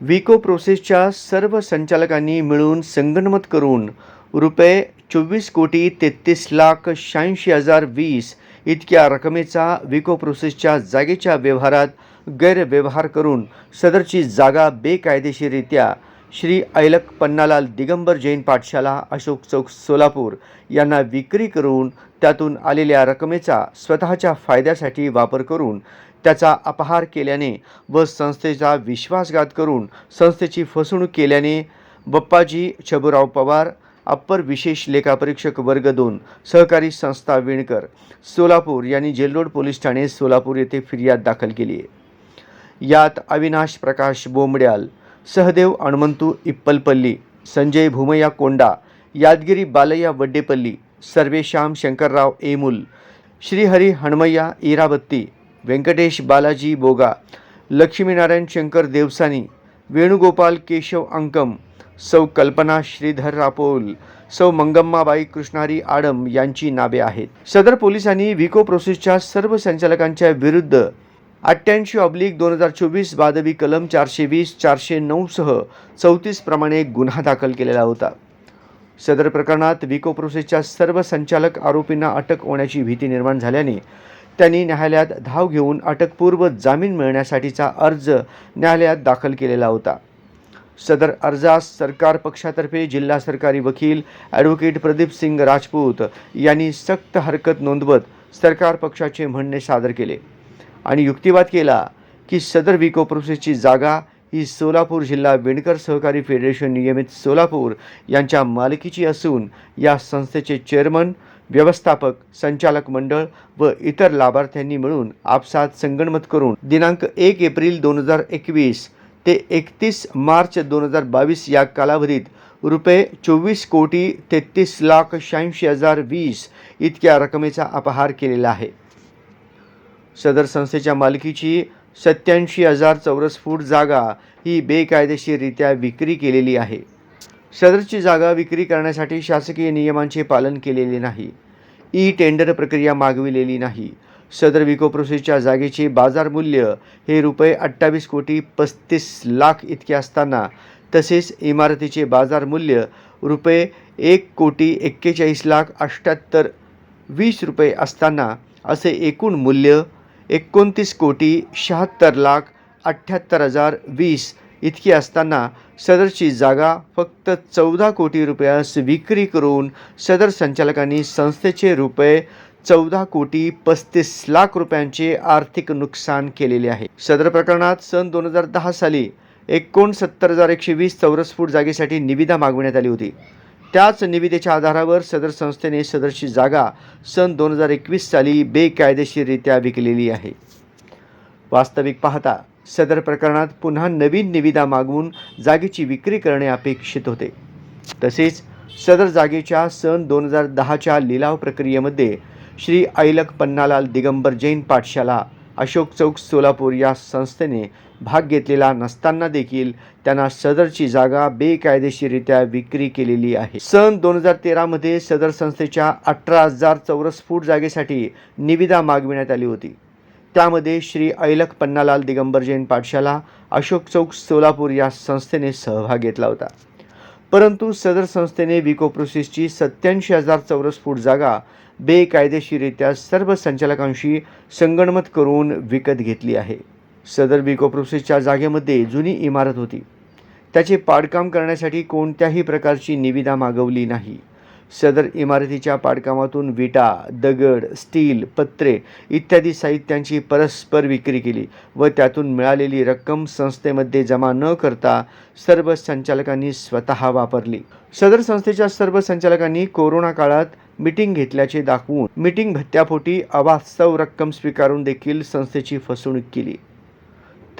विको प्रोसेसच्या सर्व संचालकांनी मिळून संगणमत करून रुपये चोवीस कोटी तेहतीस लाख शहाऐंशी हजार वीस इतक्या रकमेचा विको प्रोसेसच्या जागेच्या व्यवहारात गैरव्यवहार करून सदरची जागा बेकायदेशीररित्या श्री ऐलक पन्नालाल दिगंबर जैन पाठशाला अशोक चौक सोलापूर यांना विक्री करून त्यातून आलेल्या रकमेचा स्वतःच्या फायद्यासाठी वापर करून त्याचा अपहार केल्याने व संस्थेचा विश्वासघात करून संस्थेची फसवणूक केल्याने बप्पाजी छबुराव पवार अप्पर विशेष लेखापरीक्षक वर्ग दोन सहकारी संस्था विणकर सोलापूर यांनी जेलरोड पोलीस ठाणे सोलापूर येथे फिर्याद दाखल केली आहे. यात अविनाश प्रकाश बोंबड्याल सहदेव हणमंतू इप्पलपल्ली संजय भूमय्या कोंडा यादगिरी बालय्या वड्डेपल्ली सर्वेश्याम शंकरराव एमुल श्रीहरी हणमय्या इराबत्ती व्यंकटेश बालाजी बोगा लक्ष्मीनारायण शंकर देवसानी वेणुगोपाल केशव अंकम सौ कल्पना श्रीधर रापोल सौ मंगम्माबाई कृष्णारी आडम यांची नावे आहेत. सदर पोलिसांनी विको प्रोसेसच्या सर्व संचालकांच्या विरुद्ध अठ्ठ्याऐंशी ऑब्लिक दोन हजार चोवीस बादवी कलम चारशे वीस चारशे नऊसह चौतीस प्रमाणे गुन्हा दाखल केलेला होता. सदर प्रकरणात विको प्रोसेसच्या सर्व संचालक आरोपींना अटक होण्याची भीती निर्माण झाल्याने त्यांनी न्यायालयात धाव घेऊन अटकपूर्व जामीन मिळण्यासाठीचा अर्ज न्यायालयात दाखल केलेला होता. सदर अर्जास सरकार पक्षातर्फे जिल्हा सरकारी वकील ॲडव्होकेट प्रदीप सिंग राजपूत यांनी सक्त हरकत नोंदवत सरकार पक्षाचे म्हणणे सादर केले. आणि युक्तिवाद केला की सदर विको प्रोसेसची जागा ही सोलापूर जिल्हा विणकर सहकारी फेडरेशन नियमित सोलापूर यांच्या मालकीची असून या संस्थेचे चेअरमन व्यवस्थापक संचालक मंडळ व इतर लाभार्थ्यांनी मिळून आपसात संगणमत करून दिनांक एक एप्रिल दोन हजार एकवीस ते एकतीस मार्च दोन हजार बावीस या कालावधीत रुपये चोवीस कोटी तेहतीस लाख शहाऐंशी हजार वीस इतक्या रकमेचा अपहार केलेला आहे. सदर संस्थेच्या मालकीची सत्याऐंशी हजार चौरस फूट जागा ही बेकायदेशीररित्या विक्री केलेली आहे. सदरची जागा विक्री करण्यासाठी शासकीय नियमांचे पालन केलेले नाही. ई टेंडर प्रक्रिया मागविलेली नाही. सदर विको प्रोसेसच्या जागेचे बाजार मूल्य हे रुपये अठ्ठावीस कोटी पस्तीस लाख इतके असताना तसेच इमारतीचे बाजार मूल्य रुपये एक कोटी एक्केचाळीस लाख अठ्ठ्याहत्तर वीस रुपये असताना असे एकूण मूल्य एकोणतीस कोटी शहात्तर लाख अठ्ठ्याहत्तर हजार वीस इतकी असताना सदरची जागा फक्त चौदा कोटी रुपयास विक्री करून सदर संचालकांनी संस्थेचे रुपये चौदा कोटी पस्तीस लाख रुपयांचे आर्थिक नुकसान केलेले आहे. सदर प्रकरणात सन दोन हजार दहा साली एकोणसत्तर हजार एकशे वीस चौरस फूट जागेसाठी निविदा मागविण्यात आली होती. त्याच निविदेच्या आधारावर सदर संस्थेने सदरची जागा सन दोन हजार एकवीस साली बेकायदेशीररित्या विकलेली आहे. वास्तविक पाहता सदर प्रकरणात पुन्हा नवीन निविदा मागवून जागेची विक्री करणे अपेक्षित होते. तसेच सदर जागेच्या सन दोन हजार दहाच्या लिलाव प्रक्रियेमध्ये श्री ऐलक पन्नालाल दिगंबर जैन पाठशाला अशोक चौक सोलापूर या संस्थेने भाग घेतलेला नसताना देखील त्यांना सदरची जागा बेकायदेशीररित्या विक्री केलेली आहे. सन दोन हजार तेरामध्ये सदर संस्थेच्या अठरा हजार चौरस फूट जागेसाठी निविदा मागविण्यात आली होती. त्यामध्ये श्री ऐलक पन्नालाल दिगंबर जैन पाठशाला अशोक चौक सोलापूर या संस्थेने सहभाग घेतला होता. परंतु सदर संस्थेने विको प्रोसेसची सत्याऐंशी हजार चौरस फूट जागा बेकायदेशीररित्या सर्व संचालकांशी संगणमत करून विकत घेतली आहे. सदर बिकोप्रोसेसच्या जागेमध्ये जुनी इमारत होती. त्याचे पाडकाम करण्यासाठी कोणत्याही प्रकारची निविदा मागवली नाही. सदर इमारतीच्या पाडकामातून विटा दगड स्टील पत्रे इत्यादी साहित्यांची परस्पर विक्री केली व त्यातून मिळालेली रक्कम संस्थेमध्ये जमा न करता सर्व संचालकांनी स्वतः वापरली. सदर संस्थेच्या सर्व संचालकांनी कोरोना काळात मीटिंग घेतल्याचे दाखवून मीटिंग भत्त्यापोटी अवास्तव रक्कम स्वीकारून देखील संस्थेची फसवणूक केली.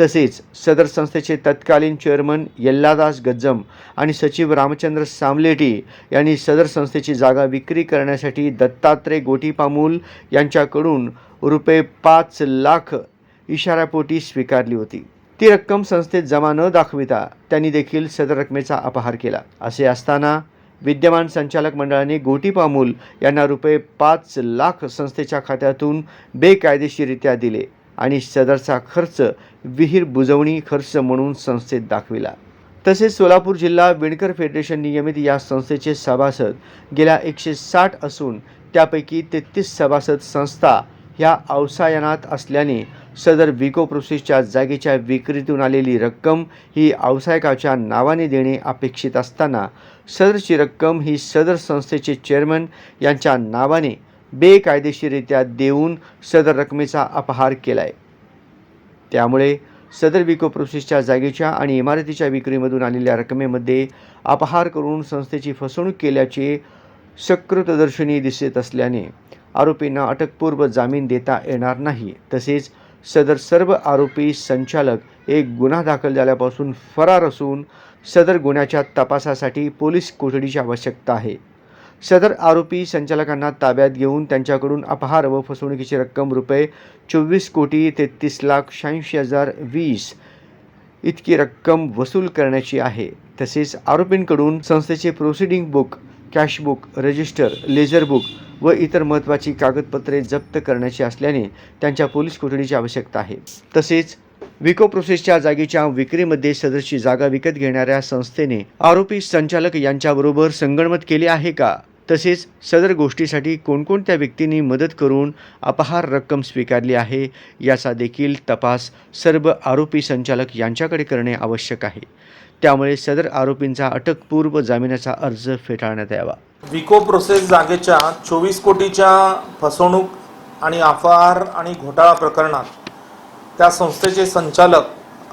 तसेच सदर संस्थेचे तत्कालीन चेअरमन यल्लादास गज्जम आणि सचिव रामचंद्र सामलेटी यांनी सदर संस्थेची जागा विक्री करण्यासाठी दत्तात्रय गोटीपामूल यांच्याकडून रुपये पाच लाख इशाऱ्यापोटी स्वीकारली होती. ती रक्कम संस्थेत जमा न दाखविता त्यांनी देखील सदर रकमेचा अपहार केला. असे असताना विद्यमान संचालक मंडळाने गोटीपामूल यांना रुपये पाच लाख संस्थेच्या खात्यातून बेकायदेशीरित्या दिले. आणि सदरचा खर्च विहीर बुजवणी खर्च म्हणून संस्थेत दाखविला. तसेच सोलापूर जिल्हा विणकर फेडरेशन नियमित या संस्थेचे सभासद गेल्या एकशे साठ असून त्यापैकी तेहतीस सभासद संस्था ह्या अवसायनात असल्याने सदर विको प्रोसेसच्या जागेच्या विक्रीतून आलेली रक्कम ही अवसायकाच्या नावाने देणे अपेक्षित असताना सदरची रक्कम ही सदर संस्थेचे चेअरमन यांच्या नावाने बेकायदेशीररित्या देऊन सदर रकमेचा अपहार केला आहे त्यामुळे सदर विको प्रोसेसच्या जागेच्या आणि इमारतीच्या विक्रीमधून आलेल्या रकमेमध्ये अपहार करून संस्थेची फसवणूक केल्याचे सकृतदर्शनी दिसत असल्याने आरोपींना अटकपूर्व जामीन देता येणार नाही. तसेच सदर सर्व आरोपी संचालक एक गुन्हा दाखल झाल्यापासून फरार असून सदर गुन्ह्याच्या तपासासाठी पोलीस कोठडीची आवश्यकता आहे. सदर आरोपी संचालकांना ताब्यात घेऊन त्यांच्याकडून अपहार व फसवणुकीची रक्कम रुपये चोवीस कोटी तेहतीस लाख शहाऐंशी हजार वीस इतकी रक्कम वसूल करण्याची आहे. तसेच आरोपींकडून संस्थेचे proceeding book cashbook register ledger book व इतर महत्त्वाची कागदपत्रे जप्त करण्याची असल्याने त्यांच्या पोलीस कोठडीची आवश्यकता आहे. तसेच विको प्रोसेसच्या जागेच्या विक्रीमध्ये सदरची जागा विकत घेणाऱ्या संस्थेने आरोपी संचालक यांच्याबरोबर संगणमत केले आहे का? तसेच सदर गोष्टीसाठी कोणकोणत्या व्यक्तींनी मदत करून अपहार रक्कम स्वीकारली आहे? याचा देखील तपास सर्व आरोपी संचालक यांच्याकडे करणे आवश्यक आहे. त्यामुळे सदर आरोपींचा अटकपूर्व जामिनाचा अर्ज फेटाळण्यात यावा. विको प्रोसेस जागेच्या चोवीस कोटीच्या फसवणूक आणि अपहार आणि घोटाळा प्रकरणात त्या संस्थेचे संचालक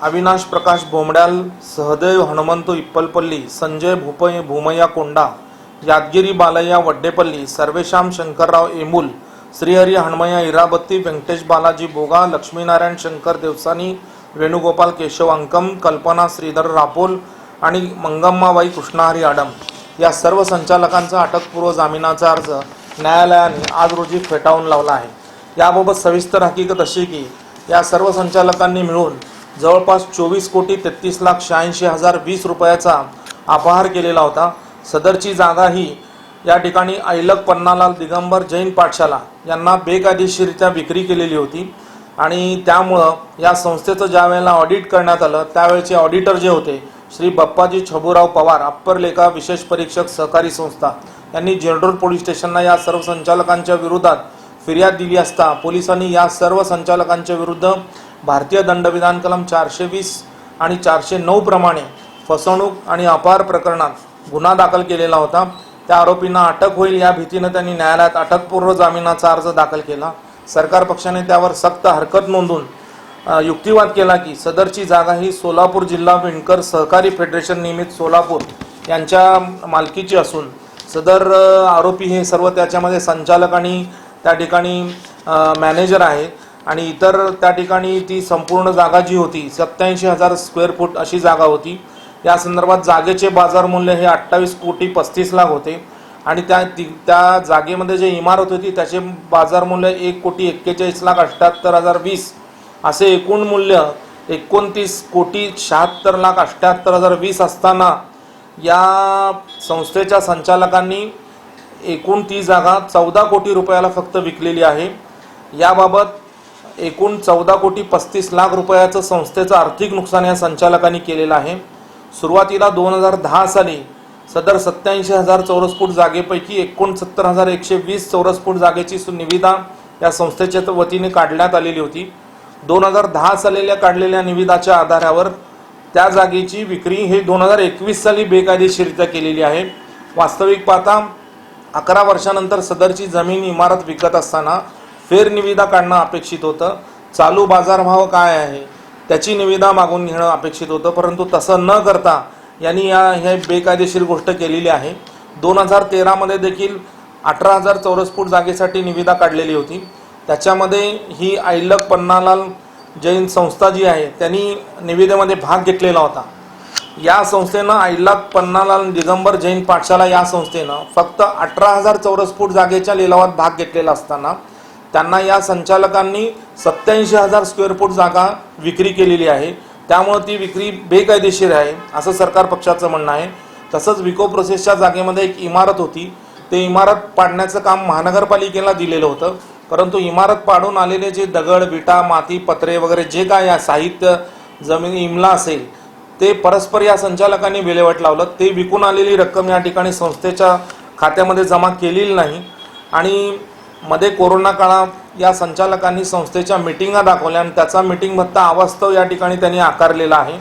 अविनाश प्रकाश बोमड्याल सहदेव हनुमंत इप्पलपल्ली संजय भूपय भूमय्या कोंडा यादगिरी बालय्या वड्डेपल्ली सर्वेश्याम शंकरराव एमुल श्रीहरी हनुमय्या इराबत्ती व्यंकटेश बालाजी बोगा लक्ष्मीनारायण शंकर देवसानी वेणुगोपाल केशव अंकम कल्पना श्रीधर रापोल आणि मंगम्माबाई कृष्णाहरी आडम. या सर्व संचालकांचा अटकपूर्व जामिनाचा अर्ज न्यायालयाने आज रोजी फेटाळून लावला आहे. याबाबत सविस्तर हकीकत अशी की या सर्व संचालकांनी मिळून जवळपास चोवीस कोटी तेहतीस लाख शहाऐंशी हजार वीस रुपयाचा अपहार केलेला होता. सदरची जागा ही या ठिकाणी ऐलक पन्नालाल दिगंबर जैन पाठशाला यांना बेकायदेशीरित्या विक्री केलेली होती. आणि त्यामुळं या संस्थेचं ज्या वेळेला ऑडिट करण्यात आलं त्यावेळेचे ऑडिटर जे होते श्री बप्पाजी छबुराव पवार अप्पर लेखा विशेष परीक्षक सहकारी संस्था यांनी जनरल पोलीस स्टेशनला या सर्व संचालकांच्या विरोधात फिर्याद दिली असता पोलिसांनी या सर्व संचालकांच्या विरुद्ध भारतीय दंडविधान कलम चारशे वीस आणि चारशे नऊ प्रमाणे फसवणूक आणि अपार प्रकरणात गुन्हा दाखल केलेला होता. त्या आरोपींना अटक होईल या भीतीनं त्यांनी न्यायालयात अटकपूर्व जामिनाचा अर्ज दाखल केला. सरकार पक्षाने त्यावर सक्त हरकत नोंदून युक्तिवाद केला की सदरची जागा ही सोलापूर जिल्हा विणकर सहकारी फेडरेशन निमित्त सोलापूर यांच्या मालकीची असून सदर आरोपी हे सर्व त्याच्यामध्ये संचालक आणि त्या ठिकाणी मॅनेजर आहे आणि इतर त्या ठिकाणी ती संपूर्ण जागा जी होती सत्याऐंशी हजार स्क्वेअर फूट अशी जागा होती. या संदर्भात जागेचे बाजार मूल्य हे अठ्ठावीस कोटी पस्तीस लाख होते. आणि त्या ती- त्या जागेमध्ये जे इमारत होती त्याचे बाजार मूल्य एक कोटी एक्केचाळीस लाख अठ्ठ्याहत्तर हजार वीस. असे एकूण मूल्य एकोणतीस कोटी शहात्तर लाख अठ्ठ्याहत्तर हजार वीस असताना या संस्थेच्या संचालकांनी एकूण ती जागा चौदा कोटी रुपयाला फक्त विकलेली आहे. याबाबत एकूण चौदा कोटी पस्तीस लाख रुपयाचं संस्थेचं आर्थिक नुकसान या संचालकांनी केलेलं आहे. सुरुवातीला दोन हजार दहा साली सदर सत्याऐंशी हजार चौरस फूट जागेपैकी एकोणसत्तर हजार एकशे वीस चौरस फूट जागेची सु- निविदा या संस्थेच्या वतीने काढण्यात आलेली होती. दोन हजार दहा सालेल्या काढलेल्या निविदाच्या आधारावर त्या जागेची विक्री हे दोन हजार एकवीस साली बेकायदेशीरित्या केलेली आहे. वास्तविक पाहता अकरा वर्षानंतर सदरची जमीन इमारत विकत असताना फेरनिविदा काढणं अपेक्षित होतं. चालू बाजारभाव काय आहे त्याची निविदा मागून घेणं अपेक्षित होतं. परंतु तसं न करता यांनी या हे बेकायदेशीर गोष्ट केलेली आहे. दोन हजार तेरामध्ये देखील अठरा हजार चौरस फूट जागेसाठी निविदा काढलेली होती. त्याच्यामध्ये ही आयलक पन्नालाल जैन संस्था जी आहे त्यांनी निविदेमध्ये भाग घेतलेला होता. या संस्थेनं ऐलाक पन्नालाल दिगंबर जैन पाठशाला या संस्थेनं फक्त अठरा हजार चौरस फूट जागेच्या लिलावात भाग घेतलेला असताना त्यांना या संचालकांनी सत्याऐंशी हजार स्क्वेअर फूट जागा विक्री केलेली आहे. त्यामुळं ती विक्री बेकायदेशीर आहे असं सरकार पक्षाचं म्हणणं आहे. तसंच विको प्रोसेसच्या जागेमध्ये एक इमारत होती. ते इमारत पाडण्याचं काम महानगरपालिकेला दिलेलं होतं. परंतु इमारत पाडून आलेले जे दगड विटा माती पत्रे वगैरे जे काय या साहित्य जमीन इमला असेल ते परस्पर या संचालकांनी विल्हेवाट लावलं. ते विकून आलेली रक्कम या ठिकाणी संस्थेच्या खात्यामध्ये जमा केलेली नाही. आणि मध्ये कोरोना काळात या संचालकांनी संस्थेच्या मिटिंगा दाखवल्या आणि त्याचा मिटिंग भत्ता अवास्तव या ठिकाणी त्यांनी आकारलेला आहे.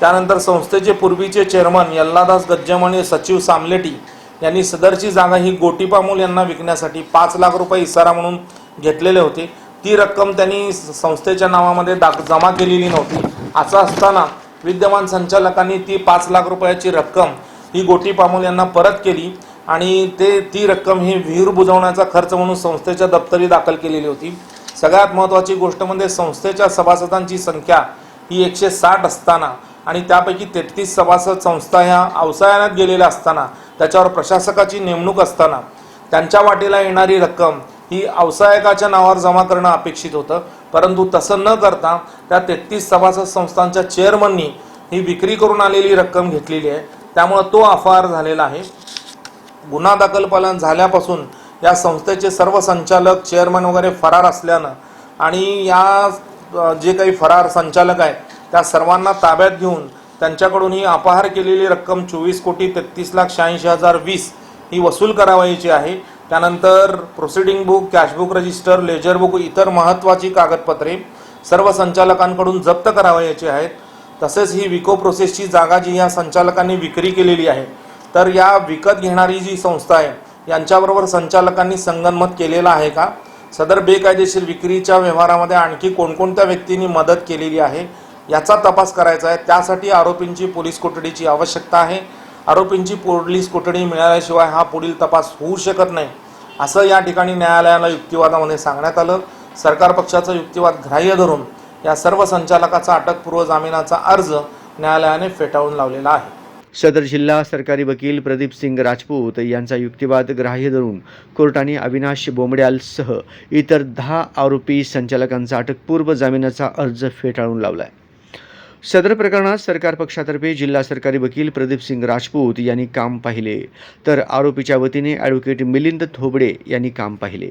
त्यानंतर संस्थेचे पूर्वीचे चेअरमन यल्लादास गज्जम आणि सचिव सामलेटी यांनी सदरची जागा ही गोटीपामूल यांना विकण्यासाठी पाच लाख रुपये इसारा म्हणून घेतलेले होते. ती रक्कम त्यांनी संस्थेच्या नावामध्ये दाख जमा केलेली नव्हती. असं असताना विद्यमान संचालकांनी ती पाच लाख रुपयाची रक्कम ही गोटी पामोल यांना परत केली आणि ते ती रक्कम ही विहीर बुजवण्याचा खर्च म्हणून संस्थेच्या दप्तरी दाखल केलेली होती. सगळ्यात महत्त्वाची गोष्ट म्हणजे संस्थेच्या सभासदांची संख्या ही एकशे साठ असताना आणि त्यापैकी तेहतीस सभासद संस्था ह्या अवसायानात गेलेल्या असताना त्याच्यावर प्रशासकाची नेमणूक असताना त्यांच्या वाटेला येणारी रक्कम ही अवसायकाच्या नावावर जमा करणं अपेक्षित होतं. परंतु तसं न करता त्या तेहतीस सभासद संस्थांच्या चेअरमननी ही विक्री करून आलेली रक्कम घेतलेली आहे. त्यामुळं तो अफार झालेला आहे. गुन्हा दाखल पालन झाल्यापासून या संस्थेचे सर्व संचालक चेअरमन वगैरे फरार असल्यानं आणि या जे काही फरार संचालक आहेत त्या सर्वांना ताब्यात घेऊन त्यांच्याकडून ही अपहार केलेली रक्कम चोवीस कोटी तेहतीस लाख शहाऐंशी हजार वीस ही वसूल करावायची आहे. त्यानंतर proceeding book cashbook register ledger book इतर महत्त्वाची कागदपत्रे सर्व संचालकांकडून जप्त करावयाची आहेत. तसेच ही विको प्रोसेसची जागा जी या संचालकांनी विक्री केलेली आहे तर या विकत घेणारी जी संस्था आहे यांच्याबरोबर संचालकांनी संगनमत केलेलं आहे का? सदर बेकायदेशीर विक्रीच्या व्यवहारामध्ये आणखी कोणकोणत्या व्यक्तींनी मदत केलेली आहे? याचा तपास करायचा आहे. त्यासाठी आरोपींची पोलीस कोठडीची आवश्यकता आहे. आरोपींची पोलीस कोठडी मिळाल्याशिवाय हा पुढील तपास होऊ शकत नाही असं या ठिकाणी न्यायालयाला युक्तिवादामध्ये सांगण्यात आलं. सरकार पक्षाचा युक्तिवाद ग्राह्य धरून या सर्व संचालकाचा अटकपूर्व जामिनाचा अर्ज न्यायालयाने फेटाळून लावलेला आहे. सदर जिल्हा सरकारी वकील प्रदीप सिंग राजपूत यांचा युक्तिवाद ग्राह्य धरून कोर्टाने अविनाश बोमड्यालसह इतर दहा आरोपी संचालकांचा अटकपूर्व जामिनाचा अर्ज फेटाळून लावला आहे सदर प्रकरणात सरकार पक्षातर्फे जिल्हा सरकारी वकील प्रदीप सिंग राजपूत यांनी काम पाहिले. तर आरोपीच्या वतीने ॲडव्होकेट मिलिंद थोबडे यांनी काम पाहिले.